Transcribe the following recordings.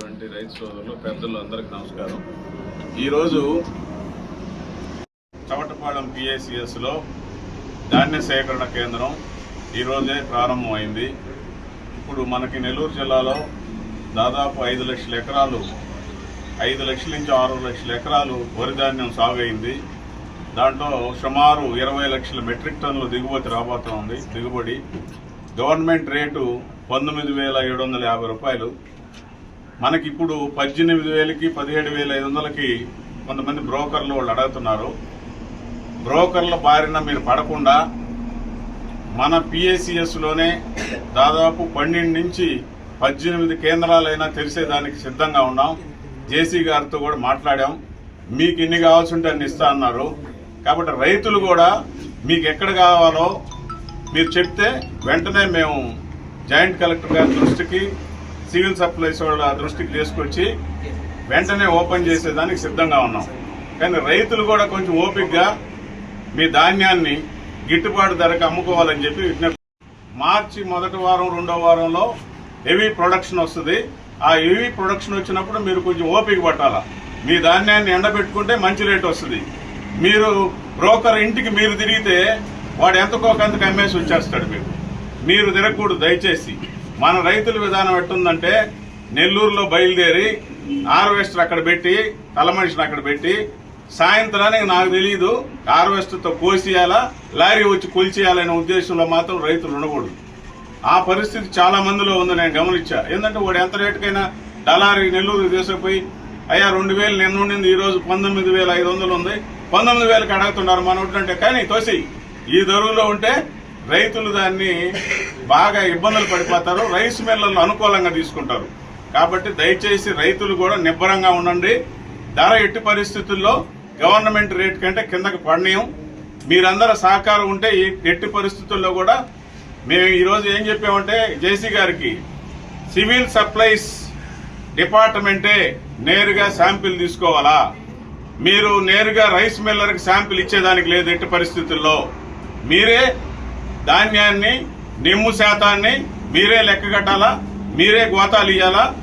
ఉన్నటువంటి రైతు సోదరులు పెద్దలు అందరికి నమస్కారం. ఈరోజు చవటపాలెం పిఏసిఎస్లో ధాన్య సేకరణ కేంద్రం ఈరోజే ప్రారంభమైంది. ఇప్పుడు మనకి నెల్లూరు జిల్లాలో దాదాపు ఐదు లక్షల ఎకరాలు ఐదు లక్షల నుంచి ఆరు లక్షల ఎకరాలు వరి ధాన్యం సాగు అయింది దాంట్లో సుమారు ఇరవై లక్షల మెట్రిక్ టన్నులు దిగుబడి రాబోతోంది దిగుబడి. గవర్నమెంట్ రేటు పంతొమ్మిది వేల ఏడు వందల యాభై రూపాయలు. మనకి ఇప్పుడు పద్దెనిమిది వేలకి పదిహేడు వేల ఐదు వందలకి కొంతమంది బ్రోకర్లు వాళ్ళు అడుగుతున్నారు. బ్రోకర్ల బారిన మీరు పడకుండా మన పిఏసిఎస్లోనే దాదాపు పన్నెండు నుంచి పద్దెనిమిది కేంద్రాలైనా తెలిసేదానికి సిద్ధంగా ఉన్నాం. జేసీ గారితో కూడా మాట్లాడాం. మీకు ఎన్ని కావాల్సి ఉంటే అన్ని ఇస్తా అన్నారు. కాబట్టి రైతులు కూడా మీకు ఎక్కడ కావాలో మీరు చెప్తే వెంటనే మేము జాయింట్ కలెక్టర్ గారి దృష్టికి సివిల్ సప్లైస్ వాళ్ళ దృష్టికి తీసుకొచ్చి వెంటనే ఓపెన్ చేసేదానికి సిద్ధంగా ఉన్నాం. కానీ రైతులు కూడా కొంచెం ఓపికగా మీ ధాన్యాన్ని గిట్టుబాటు ధరకు అమ్ముకోవాలని చెప్పి విజ్ఞప్తి మార్చి మొదటి వారం రెండో వారంలో హెవీ ప్రొడక్షన్ వస్తుంది. ఆ హెవీ ప్రొడక్షన్ వచ్చినప్పుడు మీరు కొంచెం ఓపిక పట్టాలా? మీ ధాన్యాన్ని ఎండబెట్టుకుంటే మంచి రేట్ వస్తుంది. మీరు బ్రోకర్ ఇంటికి మీరు తిరిగితే వాడు ఎంతకోకంతకు అమ్మేసి వచ్చేస్తాడు మీకు మీరు తిరగకూడదు దయచేసి. మన రైతుల విధానం ఎట్టుందంటే నెల్లూరులో బయలుదేరి హార్వెస్టర్ అక్కడ పెట్టి తల మనిషిని అక్కడ పెట్టి సాయంత్రానికి నాకు తెలియదు హార్వెస్టర్తో కోసేయాలా లారీ వచ్చి కొలిచేయాలనే ఉద్దేశంలో మాత్రం రైతులు ఉండకూడదు. ఆ పరిస్థితి చాలా మందిలో ఉంది నేను గమనించా. ఏంటంటే వాడు ఎంత రేటుకైనా డలారీ నెల్లూరు తీసుకుపోయి అయ్యా రెండు వేలు నిన్నుండింది ఈరోజు పంతొమ్మిది వేల ఐదు వందలు ఉంది పంతొమ్మిది వేలకు అడుగుతున్నారు మన ఉంటుంటే కానీ తోసి ఈ దొరువులో ఉంటే రైతులు దాన్ని బాగా ఇబ్బందులు పడిపోతారు రైస్ మిల్లర్లు అనుకూలంగా తీసుకుంటారు. కాబట్టి దయచేసి రైతులు కూడా నిబ్బరంగా ఉండండి. ధర ఎట్టి పరిస్థితుల్లో గవర్నమెంట్ రేట్ కంటే కిందకు పడనీయం. మీరందరూ సహకారం ఉంటే ఎట్టి పరిస్థితుల్లో కూడా మేము ఈరోజు ఏం చెప్పామంటే జేసీ గారికి సివిల్ సప్లైస్ డిపార్ట్మెంటే నేరుగా శాంపిల్ తీసుకోవాలా? మీరు నేరుగా రైస్ మిల్లర్కి శాంపిల్ ఇచ్చేదానికి లేదు ఎట్టి పరిస్థితుల్లో. మీరే ధాన్యాన్ని నిమ్ము శాతాన్ని మీరే లెక్క కట్టాలా? మీరే గోతాలు ఇవ్వాలా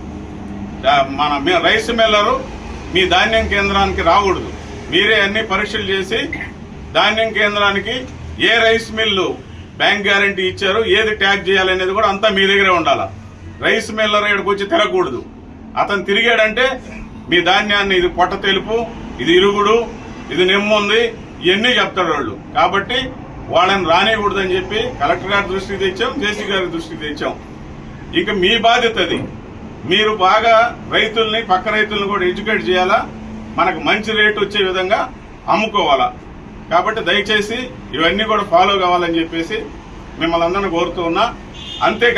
మన మీ- రైస్ మిల్లరు మీ ధాన్యం కేంద్రానికి రాకూడదు. మీరే అన్ని పరీక్షలు చేసి ధాన్యం కేంద్రానికి ఏ రైస్ మిల్లు బ్యాంక్ గ్యారంటీ ఇచ్చారు ఏది ట్యాగ్ చేయాలనేది కూడా అంతా మీ దగ్గరే ఉండాలా? రైస్ మిల్లర్ ఇక్కడికి వచ్చి తిరగకూడదు. అతను తిరిగాడంటే మీ ధాన్యాన్ని ఇది పొట్ట తెలుపు ఇది ఇరుగుడు ఇది నిమ్ము ఉంది ఇవన్నీ చెప్తాడు వాళ్ళు. కాబట్టి వాళ్ళని రానియకూడదని చెప్పి కలెక్టర్ గారి దృష్టికి తెచ్చాం జేసీ గారి దృష్టికి తెచ్చాం. ఇక మీ బాధ్యత అది. మీరు బాగా రైతుల్ని పక్క రైతుల్ని కూడా ఎడ్యుకేట్ చేయాలా? మనకు మంచి రేటు వచ్చే విధంగా అమ్ముకోవాలా? కాబట్టి దయచేసి ఇవన్నీ కూడా ఫాలో కావాలని చెప్పేసి మిమ్మల్ని అందరిని కోరుతూ ఉన్నా. అంతే